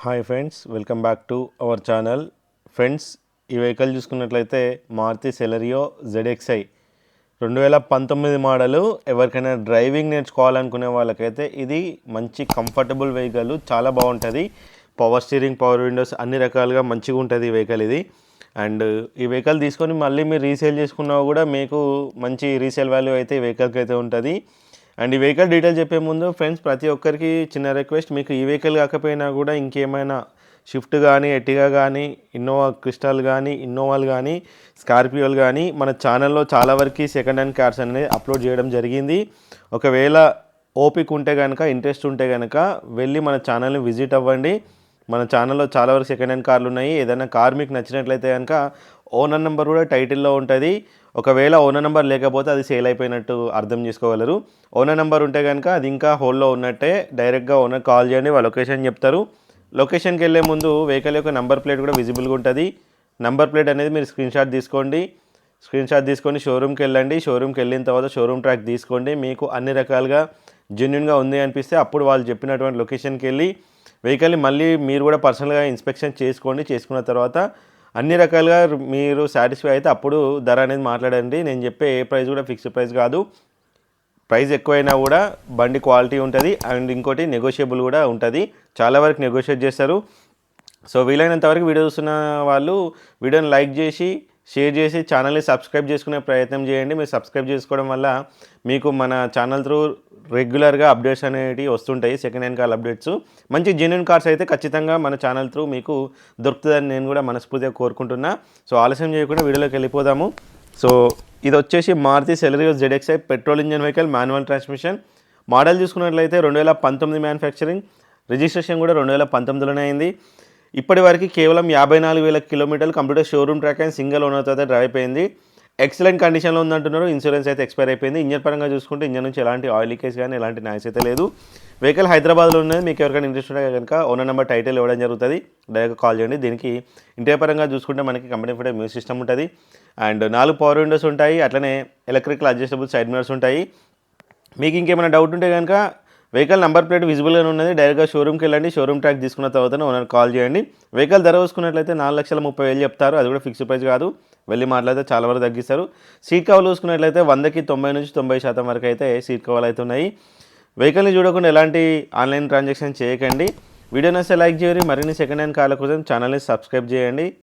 Hi friends welcome back to our channel. Friends ఈ vehicle చూసుకున్నట్లయితే Maruti Celerio ZXi. రెండు వేల పంతొమ్మిది మోడలు ఎవరికైనా డ్రైవింగ్ నేర్చుకోవాలనుకునే వాళ్ళకైతే ఇది మంచి కంఫర్టబుల్ వెహికల్ చాలా బాగుంటుంది. పవర్ స్టీరింగ్ పవర్ విండోస్ అన్ని రకాలుగా మంచిగా ఉంటుంది ఈ వెహికల్ ఇది. అండ్ ఈ వెహికల్ తీసుకొని మళ్ళీ మీరు రీసేల్ చేసుకున్నా కూడా మీకు మంచి రీసేల్ వాల్యూ అయితే ఈ వెహికల్కి అయితే ఉంటుంది. అండ్ ఈ వెహికల్ డీటెయిల్ చెప్పే ముందు ఫ్రెండ్స్ ప్రతి ఒక్కరికి చిన్న రిక్వెస్ట్ మీకు ఈ వెహికల్ కాకపోయినా కూడా ఇంకేమైనా షిఫ్ట్ కానీ ఎట్టిగా కానీ ఇన్నోవా క్రిస్టల్ కానీ ఇన్నోవాలు కానీ స్కార్పియోలు కానీ మన ఛానల్లో చాలా వరకు సెకండ్ హ్యాండ్ కార్స్ అనేది అప్లోడ్ చేయడం జరిగింది. ఒకవేళ ఓపిక ఉంటే కనుక ఇంట్రెస్ట్ ఉంటే కనుక వెళ్ళి మన ఛానల్ని విజిట్ అవ్వండి. మన ఛానల్లో చాలా వరకు సెకండ్ హ్యాండ్ కార్లు ఉన్నాయి. ఏదైనా కార్ మీకు నచ్చినట్లయితే కనుక ఓనర్ నెంబర్ కూడా టైటిల్లో ఉంటుంది. ఒకవేళ ఓనర్ నెంబర్ లేకపోతే అది సేల్ అయిపోయినట్టు అర్థం చేసుకోగలరు. ఓనర్ నెంబర్ ఉంటే కనుక అది ఇంకా హోల్లో ఉన్నట్టే డైరెక్ట్గా ఓనర్ కాల్ చేయండి వాళ్ళ లొకేషన్ చెప్తారు. లొకేషన్కి వెళ్ళే ముందు వెహికల్ యొక్క నెంబర్ ప్లేట్ కూడా విజిబుల్గా ఉంటుంది. నెంబర్ ప్లేట్ అనేది మీరు స్క్రీన్ షాట్ తీసుకోండి. స్క్రీన్ షాట్ తీసుకొని షోరూమ్కి వెళ్ళండి. షోరూమ్కి వెళ్ళిన తర్వాత షోరూమ్ ట్రాక్ తీసుకోండి. మీకు అన్ని రకాలుగా జెన్యున్గా ఉంది అనిపిస్తే అప్పుడు వాళ్ళు చెప్పినటువంటి లొకేషన్కి వెళ్ళి వెహికల్ని మళ్ళీ మీరు కూడా పర్సనల్గా ఇన్స్పెక్షన్ చేసుకోండి. చేసుకున్న తర్వాత అన్ని రకాలుగా మీరు సాటిస్ఫై అయితే అప్పుడు ధర అనేది మాట్లాడండి. నేను చెప్పే ఏ ప్రైస్ కూడా ఫిక్స్డ్ ప్రైస్ కాదు. ప్రైస్ ఎక్కువైనా కూడా బండి క్వాలిటీ ఉంటుంది అండ్ ఇంకోటి నెగోషియబుల్ కూడా ఉంటుంది. చాలా వరకు నెగోషియేట్ చేస్తారు. సో వీలైనంత వరకు వీడియో చూస్తున్న వాళ్ళు వీడియోని లైక్ చేసి షేర్ చేసి ఛానల్ని సబ్స్క్రైబ్ చేసుకునే ప్రయత్నం చేయండి. మీరు సబ్స్క్రైబ్ చేసుకోవడం వల్ల మీకు మన ఛానల్ త్రూ రెగ్యులర్గా అప్డేట్స్ అనేవి వస్తుంటాయి సెకండ్ హ్యాండ్ కార్ అప్డేట్స్ మంచి జెన్యున్ కార్స్ అయితే ఖచ్చితంగా మన ఛానల్ త్రూ మీకు దొరుకుతుందని నేను కూడా మనస్ఫూర్తిగా కోరుకుంటున్నా. సో ఆలస్యం చేయకుండా వీడియోలోకి వెళ్ళిపోదాము. సో ఇది వచ్చేసి Maruti Celerio ZXi petrol engine vehicle manual transmission model చూసుకున్నట్లయితే రెండు వేల పంతొమ్మిది మ్యానుఫ్యాక్చరింగ్ రిజిస్ట్రేషన్ కూడా రెండు వేల పంతొమ్మిదిలోనే అయింది. ఇప్పటి వరకు కేవలం యాభై నాలుగు వేల కిలోమీటర్లు computer showroom track and single ఓనర్తో అయితే డ్రైవ్ అయిపోయింది. ఎక్సలెంట్ కండిషన్లో ఉందంటున్నారు. ఇన్సూరెన్స్ అయితే ఎక్స్పైర్ అయిపోయింది. ఇంజన్ పరంగా చూసుకుంటే ఇంజన్ నుంచి ఎలాంటి ఆయిల్ లీకేజ్ కానీ ఎలాంటి నాయిస్ అయితే లేదు. వెహికల్ హైదరాబాద్లో ఉన్నది. మీకు ఎవరికైనా ఇంట్రెస్ట్ ఉంటే కనుక ఓనర్ నెంబర్ టైటిల్ ఇవ్వడం జరుగుతుంది. డైరెక్ట్ కాల్ చేయండి. దీనికి ఇంటర్ పరంగా చూసుకుంటే మనకి కంపెనీ ఫుడ్ మ్యూజిక్ సిస్టమ్ ఉంటుంది. అండ్ నాలుగు పవర్ విండోస్ ఉంటాయి. అట్లనే ఎలక్ట్రికల్ అడ్జస్టబుల్ సైడ్ మిరర్స్ ఉంటాయి. మీకు ఇంకేమైనా డౌట్ ఉంటే కనుక వెహికల్ నెంబర్ ప్లేట్ విజిబుల్గా ఉన్నది. డైరెక్ట్గా షోరూమ్కి వెళ్ళండి. షోరూమ్ ట్రాక్ తీసుకున్న తర్వాత ఓనర్ కాల్ చేయండి. వెహికల్ ధర చూసుకున్నట్లయితే నాలుగు లక్షల ముప్పై వేలు చెప్తారు. అది కూడా ఫిక్స్డ్ ప్రైస్ కాదు. వెళ్ళి మాట్లాడితే చాలా వరకు తగ్గిస్తారు. సీట్ కవర్లు చూసుకున్నట్లయితే వందకి తొంభై నుంచి తొంభై శాతం వరకు అయితే సీట్ కవర్లు అవుతున్నాయి వెహికల్ని చూడకుండా ఎలాంటి ఆన్లైన్ ట్రాన్సాక్షన్ చేయకండి. వీడియో నచ్చితే లైక్ చేయండి. మరిన్ని సెకండ్ హ్యాండ్ కార్ల కోసం ఛానల్ని సబ్స్క్రైబ్ చేయండి.